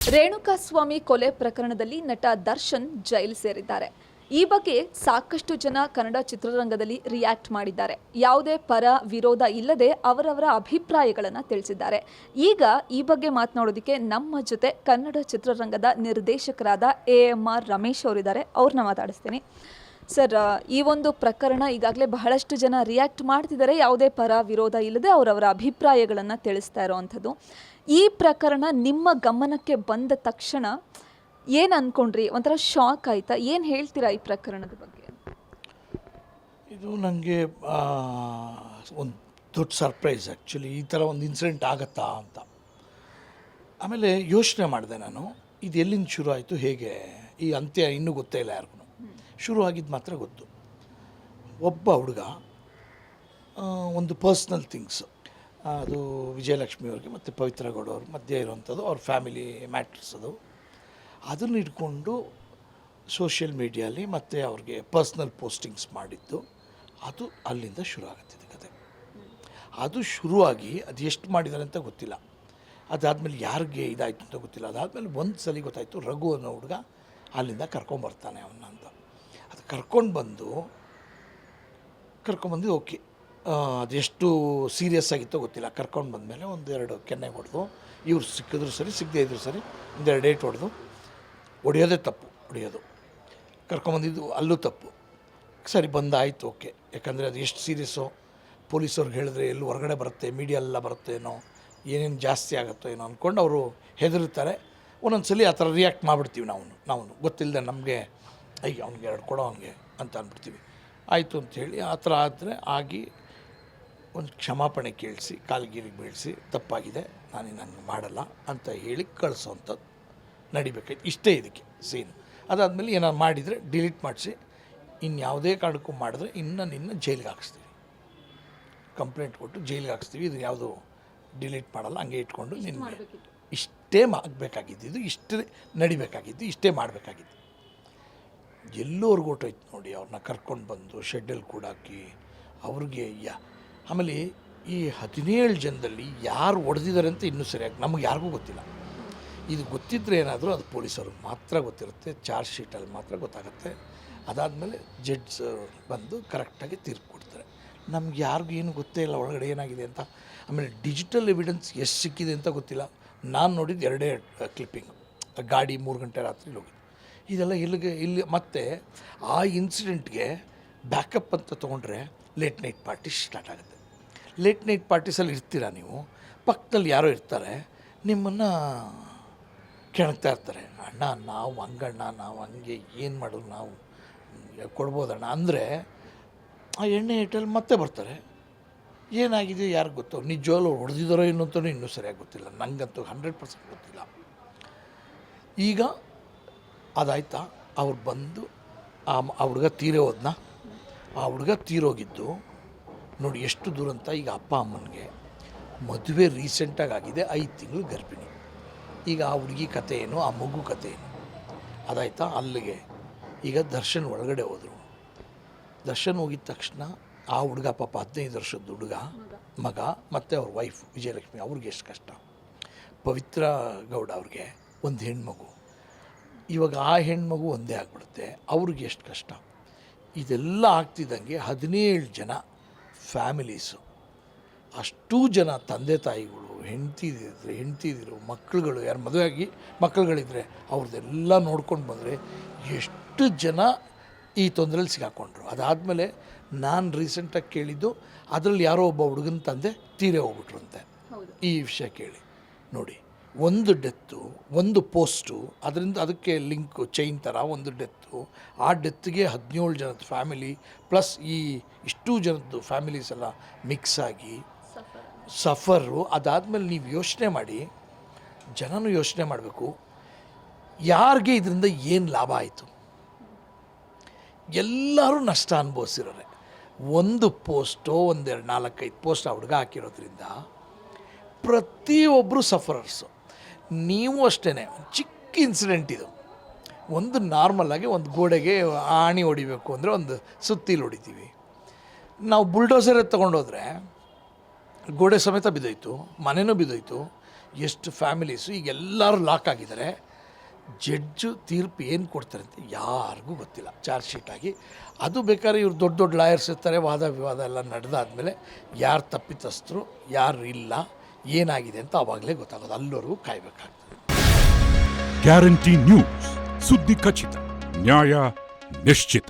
ರೇಣುಕಾಸ್ವಾಮಿ ಕೊಲೆ ಪ್ರಕರಣದಲ್ಲಿ ನಟ ದರ್ಶನ್ ಜೈಲು ಸೇರಿದ್ದಾರೆ. ಈ ಬಗ್ಗೆ ಸಾಕಷ್ಟು ಜನ ಕನ್ನಡ ಚಿತ್ರರಂಗದಲ್ಲಿ ರಿಯಾಕ್ಟ್ ಮಾಡಿದ್ದಾರೆ. ಯಾವುದೇ ಪರ ವಿರೋಧ ಇಲ್ಲದೆ ಅವರವರ ಅಭಿಪ್ರಾಯಗಳನ್ನು ತಿಳಿಸಿದ್ದಾರೆ. ಈಗ ಈ ಬಗ್ಗೆ ಮಾತನಾಡೋದಕ್ಕೆ ನಮ್ಮ ಜೊತೆ ಕನ್ನಡ ಚಿತ್ರರಂಗದ ನಿರ್ದೇಶಕರಾದ ಎ ಎಂ ಆರ್ ರಮೇಶ್ ಅವರಿದ್ದಾರೆ. ಅವ್ರನ್ನ ಮಾತಾಡಿಸ್ತೀನಿ. ಸರ್ ಈ ಒಂದು ಪ್ರಕರಣ ಈಗಾಗಲೇ ಬಹಳಷ್ಟು ಜನ ರಿಯಾಕ್ಟ್ ಮಾಡ್ತಿದ್ದಾರೆ. ಯಾವುದೇ ಪರ ವಿರೋಧ ಇಲ್ಲದೆ ಅವರವರ ಅಭಿಪ್ರಾಯಗಳನ್ನು ತಿಳಿಸ್ತಾ ಇರೋವಂಥದ್ದು. ಈ ಪ್ರಕರಣ ನಿಮ್ಮ ಗಮನಕ್ಕೆ ಬಂದ ತಕ್ಷಣ ಏನು ಅಂದ್ಕೊಂಡ್ರಿ ಒಂಥರ ಶಾಕ್ ಆಯಿತಾ? ಏನು ಹೇಳ್ತೀರಾ ಈ ಪ್ರಕರಣದ ಬಗ್ಗೆ? ಇದು ನನಗೆ ಒಂದು ದೊಡ್ಡ ಸರ್ಪ್ರೈಸ್ ಆ್ಯಕ್ಚುಲಿ ಈ ಥರ ಒಂದು ಇನ್ಸಿಡೆಂಟ್ ಆಗತ್ತಾ ಅಂತ. ಆಮೇಲೆ ಯೋಚನೆ ಮಾಡಿದೆ ನಾನು, ಇದು ಎಲ್ಲಿಂದ ಶುರು ಆಯಿತು? ಹೇಗೆ? ಈ ಅಂತ್ಯ ಇನ್ನೂ ಗೊತ್ತೇ ಇಲ್ಲ ಯಾರಿಗೂ. ಶುರು ಆಗಿದ್ದು ಮಾತ್ರ ಗೊತ್ತು. ಒಬ್ಬ ಹುಡುಗ ಒಂದು ಪರ್ಸ್ನಲ್ ಥಿಂಗ್ಸ್ ಅದು ವಿಜಯಲಕ್ಷ್ಮಿ ಅವ್ರಿಗೆ, ಮತ್ತು ಪವಿತ್ರ ಗೌಡ ಅವ್ರ, ಮಧ್ಯೆ ಇರುವಂಥದ್ದು, ಅವ್ರ ಫ್ಯಾಮಿಲಿ ಮ್ಯಾಟ್ರಸ್ ಅದು. ಅದನ್ನು ಇಟ್ಕೊಂಡು ಸೋಷಿಯಲ್ ಮೀಡಿಯಲ್ಲಿ ಮತ್ತು ಅವ್ರಿಗೆ ಪರ್ಸ್ನಲ್ ಪೋಸ್ಟಿಂಗ್ಸ್ ಮಾಡಿದ್ದು. ಅದು ಅಲ್ಲಿಂದ ಶುರು ಆಗುತ್ತಿದೆ ಕತೆ. ಅದು ಶುರುವಾಗಿ ಅದು ಎಷ್ಟು ಮಾಡಿದ್ದಾರೆ ಅಂತ ಗೊತ್ತಿಲ್ಲ. ಅದಾದಮೇಲೆ ಯಾರಿಗೆ ಇದಾಯಿತು ಅಂತ ಗೊತ್ತಿಲ್ಲ. ಅದಾದಮೇಲೆ ಒಂದು ಸಲ ಗೊತ್ತಾಯಿತು, ರಘು ಅನ್ನೋ ಹುಡುಗ ಅಲ್ಲಿಂದ ಕರ್ಕೊಂಬರ್ತಾನೆ ಅವನ್ನ ಅಂತ ಕರ್ಕೊಂಡು ಬಂದು ಕರ್ಕೊಂಬಂದು ಓಕೆ ಅದೆಷ್ಟು ಸೀರಿಯಸ್ ಆಗಿತ್ತೋ ಗೊತ್ತಿಲ್ಲ. ಕರ್ಕೊಂಡು ಬಂದಮೇಲೆ ಒಂದೆರಡು ಕೆನ್ನೆ ಹೊಡೆದು, ಇವ್ರು ಸಿಕ್ಕಿದ್ರು ಸರಿ, ಸಿಗದೇ ಇದ್ರು ಸರಿ ಒಂದೆರಡು ಡೇಟ್ ಹೊಡೆದು, ಹೊಡೆಯೋದೇ ತಪ್ಪು, ಹೊಡೆಯೋದು. ಕರ್ಕೊಂಬಂದಿದ್ದು ಅಲ್ಲೂ ತಪ್ಪು. ಸರಿ, ಬಂದಾಯಿತು ಓಕೆ ಯಾಕಂದರೆ ಅದು ಎಷ್ಟು ಸೀರಿಯಸ್ಸು ಪೊಲೀಸವ್ರಿಗೆ ಹೇಳಿದ್ರೆ ಎಲ್ಲಿ ಹೊರಗಡೆ ಬರುತ್ತೆ ಮೀಡಿಯಾ ಎಲ್ಲ ಬರುತ್ತೆ ಏನೋ, ಏನೇನು ಜಾಸ್ತಿ ಆಗುತ್ತೋ ಏನೋ ಅಂದ್ಕೊಂಡು ಅವರು ಹೆದರ್ತಾರೆ ಒಂದೊಂದು ಸಲ ಆ ಥರ ರಿಯಾಕ್ಟ್ ಮಾಡಿಬಿಡ್ತೀವಿ ನಾವು ನಾವು ಗೊತ್ತಿಲ್ಲದೆ ನಮಗೆ ಅಯ್ಯ ಅವ್ನಿಗೆ ಎರಡು ಕೊಡೋ ಅವನಿಗೆ ಅಂತ ಅಂದ್ಬಿಡ್ತೀವಿ. ಆಯಿತು ಅಂಥೇಳಿ ಆ ಥರ ಆದರೆ ಆಗಿ ಒಂದು ಕ್ಷಮಾಪಣೆ ಕೇಳಿಸಿ ಕಾಲ್ಗಿರಿಗೆ ಬೀಳಿಸಿ ತಪ್ಪಾಗಿದೆ ನಾನು ಹಂಗೆ ಮಾಡಲ್ಲ ಅಂತ ಹೇಳಿ ಕಳಿಸೋವಂಥದ್ದು ನಡಿಬೇಕಾಯ್ತು. ಇಷ್ಟೇ ಇದಕ್ಕೆ ಸೀನ್. ಅದಾದಮೇಲೆ ಏನಾರು ಮಾಡಿದರೆ ಡಿಲೀಟ್ ಮಾಡಿಸಿ ಇನ್ಯಾವುದೇ ಕಾರಣಕ್ಕೂ ಮಾಡಿದ್ರೆ ಇನ್ನು ನಿನ್ನ ಜೈಲಿಗೆ ಹಾಕಿಸ್ತೀವಿ. ಕಂಪ್ಲೇಂಟ್ ಕೊಟ್ಟು ಜೈಲಿಗೆ ಹಾಕಿಸ್ತೀವಿ. ಇದು ಯಾವುದು ಡಿಲೀಟ್ ಮಾಡಲ್ಲ ಹಂಗೆ ಇಟ್ಕೊಂಡು ನಿನ್ನ ಇಷ್ಟೇ ಆಗಬೇಕಾಗಿದ್ದು. ಇದು ಇಷ್ಟೇ ನಡಿಬೇಕಾಗಿದ್ದು ಇಷ್ಟೇ ಮಾಡಬೇಕಾಗಿದ್ದು. ಎಲ್ಲೋರ್ಗು ಹೊಟ್ಟೋಯ್ತು ನೋಡಿ, ಅವ್ರನ್ನ ಕರ್ಕೊಂಡು ಬಂದು ಶೆಡ್ಡಲ್ಲಿ ಕೂಡಾಕಿ ಅವ್ರಿಗೆ ಯಾ, ಆಮೇಲೆ ಈ ಹದಿನೇಳು ಜನದಲ್ಲಿ ಯಾರು ಹೊಡೆದಿದ್ದಾರೆ ಅಂತ ಇನ್ನೂ ಸರಿಯಾಗಿ ನಮಗೆ ಯಾರಿಗೂ ಗೊತ್ತಿಲ್ಲ. ಇದು ಗೊತ್ತಿದ್ದರೆ ಏನಾದರೂ ಅದು ಪೊಲೀಸರು ಮಾತ್ರ ಗೊತ್ತಿರುತ್ತೆ, ಚಾರ್ಜ್ ಶೀಟಲ್ಲಿ ಮಾತ್ರ ಗೊತ್ತಾಗುತ್ತೆ. ಅದಾದಮೇಲೆ ಜಡ್ಜ್ ಬಂದು ಕರೆಕ್ಟಾಗಿ ತೀರ್ಪು ಕೊಡ್ತಾರೆ. ನಮ್ಗೆ ಯಾರಿಗೂ ಏನು ಗೊತ್ತೇ ಇಲ್ಲ ಒಳಗಡೆ ಏನಾಗಿದೆ ಅಂತ. ಆಮೇಲೆ ಡಿಜಿಟಲ್ ಎವಿಡೆನ್ಸ್ ಎಷ್ಟು ಸಿಕ್ಕಿದೆ ಅಂತ ಗೊತ್ತಿಲ್ಲ. ನಾನು ನೋಡಿದ್ದು ಎರಡೇ ಕ್ಲಿಪ್ಪಿಂಗ್. ಗಾಡಿ ಮೂರು ಗಂಟೆ ರಾತ್ರಿ ಹೋಗಿದ್ದು ಇದೆಲ್ಲ ಇಲ್ಲಿಗೆ, ಇಲ್ಲಿ ಮತ್ತೆ ಆ ಇನ್ಸಿಡೆಂಟ್ಗೆ ಬ್ಯಾಕಪ್ ಅಂತ ತೊಗೊಂಡ್ರೆ ಲೇಟ್ ನೈಟ್ ಪಾರ್ಟಿ ಸ್ಟಾರ್ಟ್ ಆಗುತ್ತೆ. ಲೇಟ್ ನೈಟ್ ಪಾರ್ಟೀಸಲ್ಲಿ ಇರ್ತೀರಾ ನೀವು? ಪಕ್ಕದಲ್ಲಿ ಯಾರೋ ಇರ್ತಾರೆ, ನಿಮ್ಮನ್ನು ಕೆಣಕ್ತಾ ಇರ್ತಾರೆ. ಅಣ್ಣ, ನಾವು ಹಂಗಣ್ಣ, ನಾವು ಹಂಗೆ, ಏನು ಮಾಡೋದು ನಾವು? ಕೊಡ್ಬೋದಣ್ಣ ಅಂದರೆ ಆ ಎಣ್ಣೆ ಹಿಟ್ಟಲ್ಲಿ ಮತ್ತೆ ಬರ್ತಾರೆ. ಏನಾಗಿದೆ ಯಾರಿಗೆ ಗೊತ್ತು? ನಿಜವಾಗ್ಲೂ ಹೊಡೆದಿದ್ದಾರೋ ಏನು ಅಂತಲೂ ಇನ್ನೂ ಸರಿಯಾಗಿ ಗೊತ್ತಿಲ್ಲ. ನನಗಂತೂ ಹಂಡ್ರೆಡ್ ಪರ್ಸೆಂಟ್ ಗೊತ್ತಿಲ್ಲ. ಈಗ ಅದಾಯ್ತಾ? ಅವ್ರು ಬಂದು ಆ ಆ ಹುಡುಗ ತೀರೇ ಹೋದ್ನ. ಆ ಹುಡುಗ ತೀರೋಗಿದ್ದು, ನೋಡಿ ಎಷ್ಟು ದೂರ ಅಂತ ಈಗ ಅಪ್ಪ ಅಮ್ಮನಿಗೆ. ಮದುವೆ ರೀಸೆಂಟಾಗಿ ಆಗಿದೆ ಐದು ತಿಂಗಳು ಗರ್ಭಿಣಿ. ಈಗ ಆ ಹುಡುಗಿ ಕತೆ ಏನು, ಆ ಮಗು ಕತೆ ಏನು? ಅದಾಯ್ತಾ? ಅಲ್ಲಿಗೆ ಈಗ ದರ್ಶನ್ ಒಳಗಡೆ ಹೋದರು. ದರ್ಶನ್ ಹೋಗಿದ ತಕ್ಷಣ ಆ ಹುಡುಗ ಪಾಪ ಹದಿನೈದು ವರ್ಷದ ಹುಡುಗ, ಮಗ ಮತ್ತು ಅವ್ರ ವೈಫ್ ವಿಜಯಲಕ್ಷ್ಮಿ, ಅವ್ರಿಗೆ ಎಷ್ಟು ಕಷ್ಟ. ಪವಿತ್ರ ಗೌಡ ಅವ್ರಿಗೆ ಒಂದು ಹೆಣ್ಮಗು. ಇವಾಗ ಆ ಹೆಣ್ಮಗು ಒಂದೇ ಆಗಿಬಿಡುತ್ತೆ. ಅವ್ರಿಗೆ ಎಷ್ಟು ಕಷ್ಟ. ಇದೆಲ್ಲ ಆಗ್ತಿದ್ದಂಗೆ ಹದಿನೇಳು ಜನ ಫ್ಯಾಮಿಲೀಸು. ಅಷ್ಟೂ ಜನ ತಂದೆ ತಾಯಿಗಳು ಹೆಂಡ್ತಿದ್ರೆ ಹೆಂಡ್ತಿದ್ರು ಮಕ್ಕಳುಗಳು ಯಾರು ಮದುವೆ ಆಗಿ ಮಕ್ಕಳುಗಳಿದ್ರೆ ಅವ್ರದ್ದೆಲ್ಲ ನೋಡ್ಕೊಂಡು ಬಂದರೆ ಎಷ್ಟು ಜನ ಈ ತೊಂದರೆಯಲ್ಲಿ ಸಿಗಾಕೊಂಡ್ರು. ಅದಾದಮೇಲೆ ನಾನು ರೀಸೆಂಟಾಗಿ ಕೇಳಿದ್ದು ಅದರಲ್ಲಿ ಯಾರೋ ಒಬ್ಬ ಹುಡುಗನ ತಂದೆ ತೀರೇ ಹೋಗ್ಬಿಟ್ರಂತೆ. ಈ ವಿಷಯ ಕೇಳಿ ನೋಡಿ. ಒಂದು ಡೆತ್ತು ಒಂದು ಪೋಸ್ಟು ಅದರಿಂದ ಅದಕ್ಕೆ ಲಿಂಕು ಚೈನ್ ಥರ ಒಂದು ಡೆತ್ತು ಆ ಡೆತ್ಗೆ ಹದಿನೇಳು ಜನದ ಫ್ಯಾಮಿಲಿ ಪ್ಲಸ್ ಈ ಇಷ್ಟು ಜನದ್ದು ಫ್ಯಾಮಿಲೀಸ್ ಎಲ್ಲ ಮಿಕ್ಸ್ ಆಗಿ ಸಫರು ಅದಾದಮೇಲೆ ನೀವು ಯೋಚನೆ ಮಾಡಿ, ಜನನೂ ಯೋಚನೆ ಮಾಡಬೇಕು. ಯಾರಿಗೆ ಇದರಿಂದ ಏನು ಲಾಭ ಆಯಿತು? ಎಲ್ಲರೂ ನಷ್ಟ ಅನುಭವಿಸಿರೋರೆ. ಒಂದು ಪೋಸ್ಟೋ ಒಂದೆರಡು ನಾಲ್ಕೈದು ಪೋಸ್ಟ್ ಆ ಹುಡುಗ ಹಾಕಿರೋದ್ರಿಂದ ಪ್ರತಿಯೊಬ್ಬರು ಸಫರರ್ಸು ನೀವು ಅಷ್ಟೇ ಚಿಕ್ಕ ಇನ್ಸಿಡೆಂಟ್ ಇದು. ಒಂದು ನಾರ್ಮಲಾಗಿ ಒಂದು ಗೋಡೆಗೆ ಆಣಿ ಹೊಡಿಬೇಕು ಅಂದರೆ ಒಂದು ಸುತ್ತಿಲಿ ಹೊಡಿತೀವಿ. ನಾವು ಬುಲ್ಡೋಸರ್ ತೊಗೊಂಡೋದ್ರೆ ಗೋಡೆ ಸಮೇತ ಬಿದ್ದೋಯ್ತು ಮನೆಯೂ ಬಿದ್ದೋಯ್ತು. ಎಷ್ಟು ಫ್ಯಾಮಿಲೀಸು ಈಗ ಎಲ್ಲರೂ ಲಾಕ್ ಆಗಿದ್ದಾರೆ. ಜಡ್ಜು ತೀರ್ಪು ಏನು ಕೊಡ್ತಾರೆ ಅಂತ ಯಾರಿಗೂ ಗೊತ್ತಿಲ್ಲ. ಚಾರ್ಜ್ ಶೀಟ್ ಆಗಿ. ಅದು ಬೇಕಾದ್ರೆ ಇವ್ರು ದೊಡ್ಡ ದೊಡ್ಡ ಲಾಯರ್ಸ್ ಇರ್ತಾರೆ, ವಾದ ವಿವಾದ ಎಲ್ಲ ನಡೆದಾದ್ಮೇಲೆ ಯಾರು ತಪ್ಪಿತಸ್ಥರು, ಯಾರು ಇಲ್ಲ. ಏನಾಗಿದೆ ಅಂತ ಅವಾಗಲೇ ಗೊತ್ತಾಗೋದು. ಅಲ್ಲರೂ ಕಾಯ್ಬೇಕಾಗ್ತದೆ. ಗ್ಯಾರಂಟಿ ನ್ಯೂಸ್ ಸುದ್ದಿ ಖಚಿತ. ನ್ಯಾಯ ನಿಶ್ಚಿತ.